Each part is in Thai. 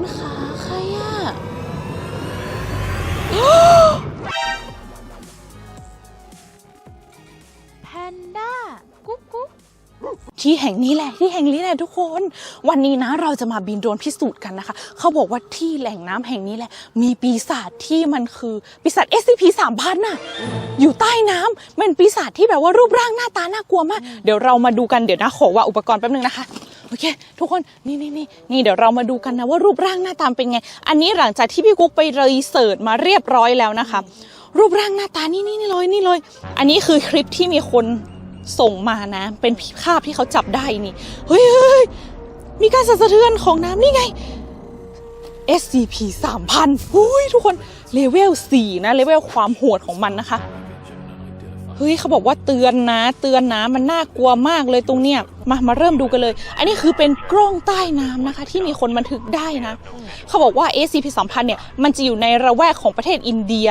นขาใครอะแพนด้ากุ๊กกุ๊กที่แห่งนี้แหละที่แห่งนี้แหละทุกคน วันนี้นะเราจะมาบินโดรนพิสูจน์กันนะคะ เขาบอกว่าที่แหล่งน้ำแห่งนี้แหละ มีปีศาจที่มันคือปีศาจ SCP 3,000น่ะอยู่ใต้น้ำเป็นปีศาจที่แบบว่ารูปร่างหน้าตาน่ากลัวมาก เดี๋ยวเรามาดูกันเดี๋ยวนะขอว่าอุปกรณ์แป๊บนึงนะคะ โอเค ทุกคนนี่นี่นี่นี่เดี๋ยวเรามาดูกันนะว่ารูปร่างหน้าตาเป็นไง อันนี้หลังจากที่พี่กุ๊กไปรีเสิร์ชมาเรียบร้อยแล้วนะคะ รูปร่างหน้าตานี่นี่นี่เลยนี่เลย อันนี้คือคลิปที่มีคนส่งมานะ เป็นภาพที่เขาจับได้นี่เฮ้ยเฮ้ยมีการสั่นสะเทือนของน้ำนี่ไง SCP 3000หุ้ยทุกคนเลเวล4นะเลเวลความโหดของมันนะคะ เฮ้ยเขาบอกว่าเตือนนะ เตือนนะมันน่ากลัวมากเลยตรงเนี้ยมามาเริ่มดูกันเลย อันนี้คือเป็นกล้องใต้น้ำนะคะ ที่มีคนบันทึกได้นะ เขาบอกว่า SCP 3000เนี่ยมันจะอยู่ในระแวกของประเทศอินเดีย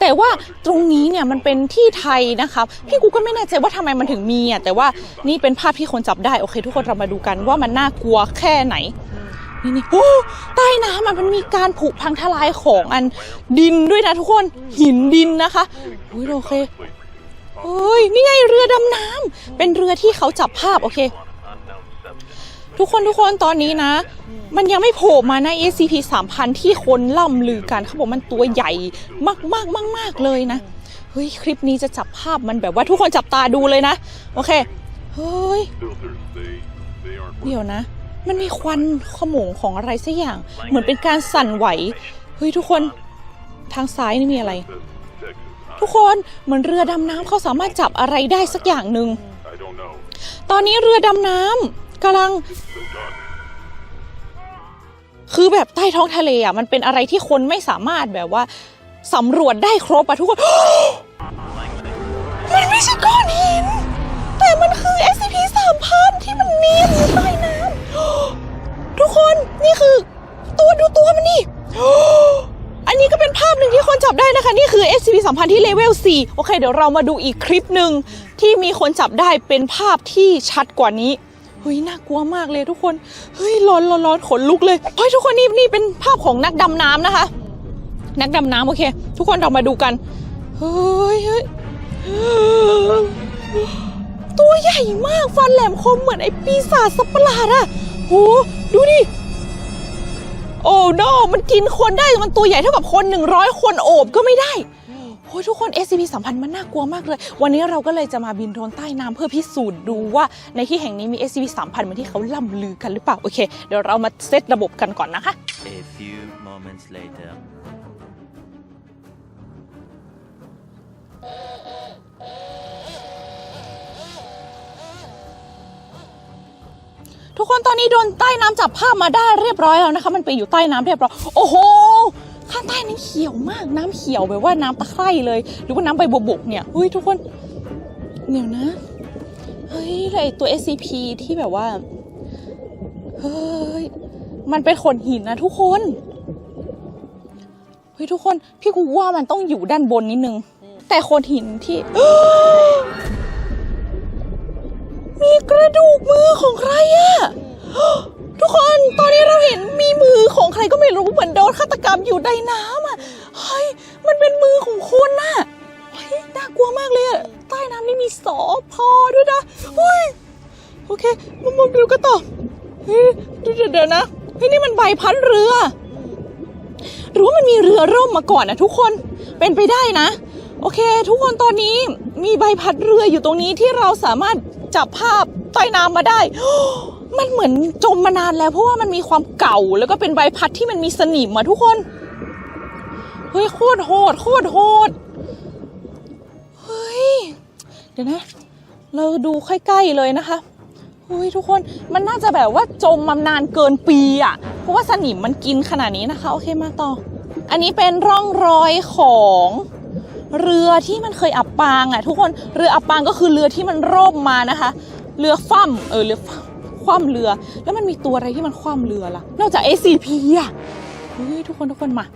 แต่ว่าตรงนี้เนี่ยมันเป็นที่ไทยนะคะพี่กูก็ไม่แน่ใจว่าทำไมมันถึงมีอะแต่ว่านี่เป็นภาพที่คนจับได้โอเค ทุกคนเรามาดูกันว่ามันน่ากลัวแค่ไหน นี่นี่โอ้ใต้น้ำอะมันมีการผุพังทลายของอันดินด้วยนะทุกคนหินดินนะคะอุ้ยโอเคเฮ้ยนี่ไงเรือดำน้ำเป็นเรือที่เขาจับภาพโอเค ทุกคนทุกคนตอนนี้นะ มันยังไม่โผล่มานะ SCP 3000 ที่คนล่ำลือกันเขาบอกมันตัวใหญ่มากมากมากมากๆเลยนะเฮ้ยคลิปนี้จะจับภาพมันแบบว่าทุกคนจับตาดูเลยนะ โอเคเฮ้ยเดี๋ยวนะ มันมีควันขโมงของอะไรสักอย่าง เหมือนเป็นการสั่นไหว เฮ้ยทุกคน ทางซ้ายนี่มีอะไร ทุกคนเหมือนเรือดำน้ำเขาสามารถจับอะไรได้สักอย่างหนึ่ง ตอนนี้เรือดำน้ำกำลัง คือแบบใต้ท้องทะเลอะมันเป็นอะไรที่คนไม่สามารถแบบว่าสำรวจได้ครบอะทุกคน มันไม่ใช่ก้อนหิน แต่มันคือ SCP 3000ที่มันเนียนอยู่ใต้น้ำ ทุกคนนี่คือ ตัวดูตัวมันนี่อันนี้ก็เป็นภาพหนึ่งที่คนจับได้นะคะ นี่คือ SCP 3000ที่เลเวล 4 โอเค เดี๋ยวเรามาดูอีกคลิปหนึ่งที่มีคนจับได้เป็นภาพที่ชัดกว่านี้เฮ้ยน่ากลัวมากเลยทุกคน เฮ้ยร้อนร้อนร้อนขนลุกเลย เฮ้ยทุกคนนี่นี่เป็นภาพของนักดำน้ำนะคะ นักดำน้ำโอเค ทุกคนเรามาดูกัน เฮ้ยเฮ้ย ตัวใหญ่มากฟันแหลมคมเหมือนไอ้ปีศาจสัปะหลาดอะโหดูดิ โอ้โนมันกินคนได้มันตัวใหญ่เท่ากับคน100คนโอบก็ไม่ได้โอ้ยทุกคน SCP สัมพันธ์มันน่ากลัวมากเลย วันนี้เราก็เลยจะมาบินโดรนใต้น้ำเพื่อพิสูจน์ดูว่าในที่แห่งนี้มี SCP สัมพันธ์เหมือนที่เขาล่ำลือกันหรือเปล่า โอเค เดี๋ยวเรามาเซตระบบกันก่อนนะคะ A few moments later. กคนตอนนี้โดนใต้น้ำจับภาพมาได้เรียบร้อยแล้วนะคะ มันไปอยู่ใต้น้ำเรียบร้อยโอ้โหข้างใต้นั้นเขียวมากน้ำเขียวแบบว่าน้ำตะไคร่เลย หรือว่าน้ำใบบกเนี่ยเฮ้ยทุกคนเดี๋ยวนะเฮ้ยแล้วไอตัว SCP ที่แบบว่าเฮ้ยมันเป็นขนหินนะทุกคนเฮ้ยทุกคน พี่กูว่ามันต้องอยู่ด้านบนนิดนึง แต่โคนหินที่ ระดูกมือของใครอะทุกคนตอนนี้เราเห็นมีมือของใครก็ไม่รู้เหมือนโดนฆาตกรรมอยู่ในน้ำอะเฮ้ยมันเป็นมือของคนน่ะเฮ้ยน่ากลัวมากเลยอะใต้น้ำนี่มีสอพอด้วยนะเฮ้ยโอเคมามาดูกันต่อเฮ้ยเดี๋ยวเดี๋ยวนะเฮ้ยนี่มันใบพัดเรือหรือว่ามันมีเรือร่มมาก่อนนะทุกคนเป็นไปได้นะ โอเค ทุกคนตอนนี้มีใบพัดเรืออยู่ตรงนี้ที่เราสามารถจับภาพ ใต้น้ำมาได้ มันเหมือนจมมานานแล้วเพราะว่ามันมีความเก่าแล้วก็เป็นใบพัดที่มันมีสนิมอะทุกคน เฮ้ยโคตรโหดโคตรโหด เฮ้ย เดี๋ยวนะ เราดูใกล้ๆเลยนะคะเฮ้ยทุกคนมันน่าจะแบบว่าจมมานานเกินปีอะเพราะว่าสนิมมันกินขนาดนี้นะคะ โอเคมาต่อ อันนี้เป็นร่องรอยของเรือที่มันเคยอับปางอะทุกคนเรืออับปางก็คือเรือที่มันร่มมานะคะ เรือคว่ำเออเรือคว่ำเรือ แล้วมันมีตัวอะไรที่มันคว่ำเรือล่ะ นอกจาก SCP อะเฮ้ยทุกคนทุกคนมา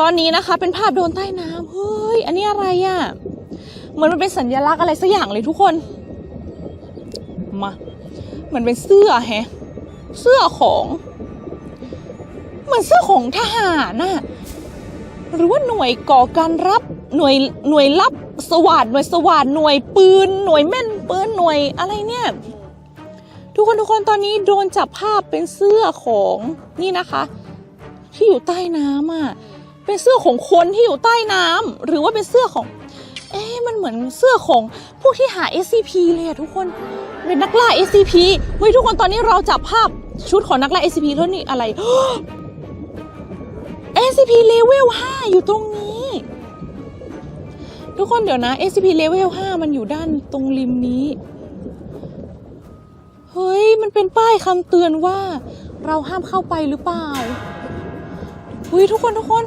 ตอนนี้นะคะ เป็นภาพโดนใต้น้ำเฮ้ยอันนี้อะไรอะเหมือนมันเป็นสัญลักษณ์อะไรสักอย่างเลยทุกคนมาเหมือนเป็นเสื้อแฮะเสื้อของเหมือนเสื้อของทหารน่ะหรือว่าหน่วยก่อการรับ หน่วยหน่วยรับสวัสดหน่วยสวัสดหน่วยปืน หน่วยแม่นปืนหน่วยอะไรเนี่ยทุกคนทุกคนตอนนี้โดนจับภาพเป็นเสื้อของนี่นะคะ ที่อยู่ใต้น้ำอะเป็นเสื้อของคนที่อยู่ใต้น้ำหรือว่าเป็นเสื้อของ เอ๊ะมันเหมือนเสื้อของพวกที่หา SCP เลยอะทุกคนเป็นนักล่า SCP เฮ้ยทุกคนตอนนี้เราจับภาพชุดของนักล่า SCP แล้วนี่อะไร SCP level 5อยู่ตรงนี้ ทุกคนเดี๋ยวนะ SCP level 5 มันอยู่ด้านตรงริมนี้ เฮ้ย มันเป็นป้ายคำเตือนว่า เราห้ามเข้าไปหรือเปล่าอุ้ยทุกคนทุกคน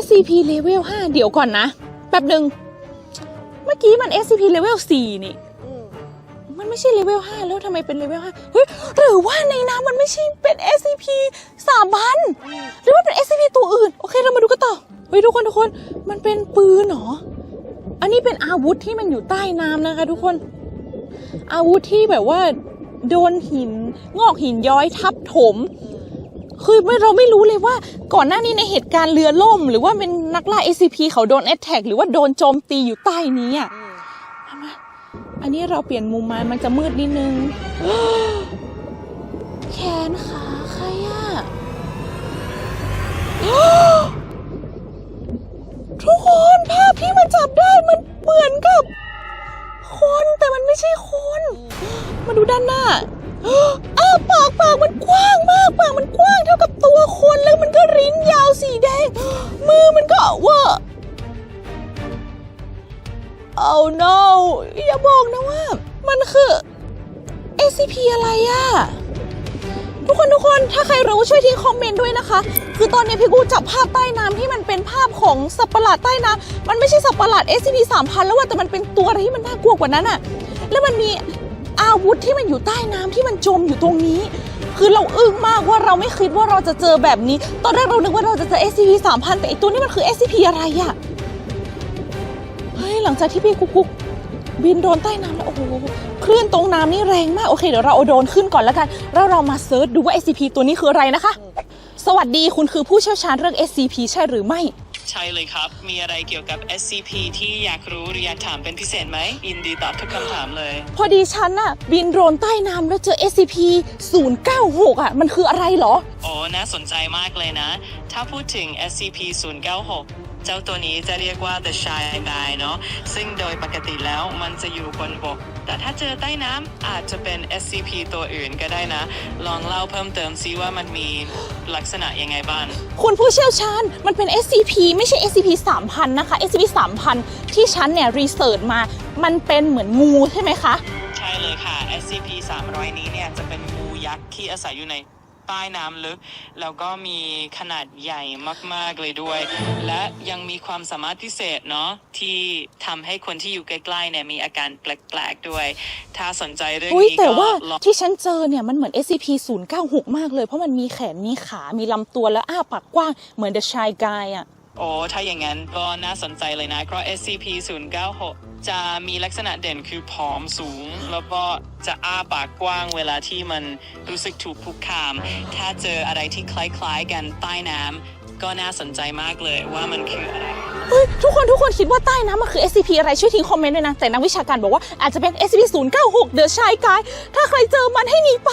SCP level 5 เดี๋ยวก่อนนะ แป๊บหนึ่ง เมื่อกี้มัน SCP level 4 นี่ ไม่ใช่ level 5แล้วทำไมเป็น level 5เฮ้ยหรือว่าในน้ำมันไม่ใช่เป็น SCP สามพันหรือว่าเป็น SCP ตัวอื่น โอเคเรามาดูกันต่อเฮ้ยทุกคนทุกคนมันเป็นปืนเหรอ อันนี้เป็นอาวุธที่มันอยู่ใต้น้ำนะคะ ทุกคน อาวุธที่แบบว่า โดนหิน งอกหินย้อยทับถมคือไม่เราไม่รู้เลยว่าก่อนหน้านี้ในเหตุการณ์เรือล่ม หรือว่าเป็นนักล่า SCP เขาโดนแอตแทกหรือว่าโดนโจมตีอยู่ใต้นี้อะ อันนี้เราเปลี่ยนมุมมามันจะมืดนิดนึง แขนขาใครอะทุกคนภาพที่มันจับได้มันเหมือนกับ คนแต่มันไม่ใช่คน มาดูด้านหน้าอ้าปากปากมันกว้างมากปากมันกว้างเท่ากับตัวคนแล้วมันก็ริ้นยาวสีแดง มือมันก็เว่า Oh no อย่าบอกนะว่า มันคือ SCP อะไรอะทุกคนทุกคนถ้าใครรู้ช่วยทิ้งคอมเมนต์ด้วยนะคะ คือตอนนี้พี่กูจับภาพใต้น้ำที่มันเป็นภาพของสัตว์ประหลาดใต้น้ำมันไม่ใช่สัตว์ประหลาด SCP 3000แล้วว่าแต่มันเป็นตัวอะไรที่มันน่ากลัวกว่านั้นอะแล้วมันมีอาวุธที่มันอยู่ใต้น้ำที่มันจมอยู่ตรงนี้ คือเราอึ้งมากว่าเราไม่คิดว่าเราจะเจอแบบนี้ ตอนแรกเรานึกว่าเราจะเจอ SCP 3000แต่ไอตัวนี้มันคือ SCP อะไรอะ ลังจากที่พี่กุ๊กกุ๊กบินโดรนใต้น้ำแล้วโอ้โหคลื่นตรงน้ำนี่แรงมากโอเคเดี๋ยวเราเอาโดรนขึ้นก่อนแล้วกันแล้วเรามาเซิร์ชดูว่า SCP ตัวนี้คืออะไรนะคะ สวัสดีคุณคือผู้เชี่ยวชาญเรื่อง SCP ใช่หรือไม่ ใช่เลยครับ มีอะไรเกี่ยวกับ SCP ที่อยากรู้หรืออยากถามเป็นพิเศษไหมยินดีตอบทุกคำถามเลย พอดีฉันน่ะบินโดรนใต้น้ำแล้วเจอ SCP 096อะมันคืออะไรเหรอ โอ้น่าสนใจมากเลยนะ ถ้าพูดถึง SCP 096 เจ้าตัวนี้จะเรียกว่า The Shy Guy เนาะซึ่งโดยปกติแล้วมันจะอยู่บนบก แต่ถ้าเจอใต้น้ำอาจจะเป็น SCP ตัวอื่นก็ได้นะ ลองเล่าเพิ่มเติมซิว่ามันมีลักษณะยังไงบ้าง คุณผู้เชี่ยวชาญมันเป็น SCP ไม่ใช่ SCP 3000 นะคะ SCP 3000 ที่ฉันเนี่ยรีเสิร์ชมา มันเป็นเหมือนงูใช่ไหมคะ ใช่เลยค่ะ SCP 300 นี้เนี่ยจะเป็นงูยักษ์ที่อาศัยอยู่ใน ใต้น้ำลึก แล้วก็มีขนาดใหญ่มากๆเลยด้วย และยังมีความสามารถพิเศษเนาะที่ทำให้คนที่อยู่ใกล้ๆเนี่ยมีอาการแปลกๆด้วย ถ้าสนใจเรื่องอุ้ยนี้แต่ก็ว่าลองที่ฉันเจอเนี่ยมันเหมือน SCP 096 มากเลย เพราะมันมีแขนมีขา มีลำตัวแล้วอ้าปากกว้างเหมือน The Shy Guy อะ โอ้ถ้าอย่างนั้นก็น่าสนใจเลยนะเพราะ SCP 096จะมีลักษณะเด่นคือผอมสูง แล้วก็จะอ้าปากกว้างเวลาที่มันรู้สึกถูกคุกคาม ถ้าเจออะไรที่คล้ายๆกันใต้น้ำก็น่าสนใจมากเลยว่ามันคืออะไรเฮ้ยทุกคนทุกคนคิดว่าใต้น้ำมันคือ SCP อะไรช่วยทิ้งคอมเมนต์ด้วยนะ แต่นักวิชาการบอกว่าอาจจะเป็น SCP 096 The Shy Guy ถ้าใครเจอมันให้หนีไป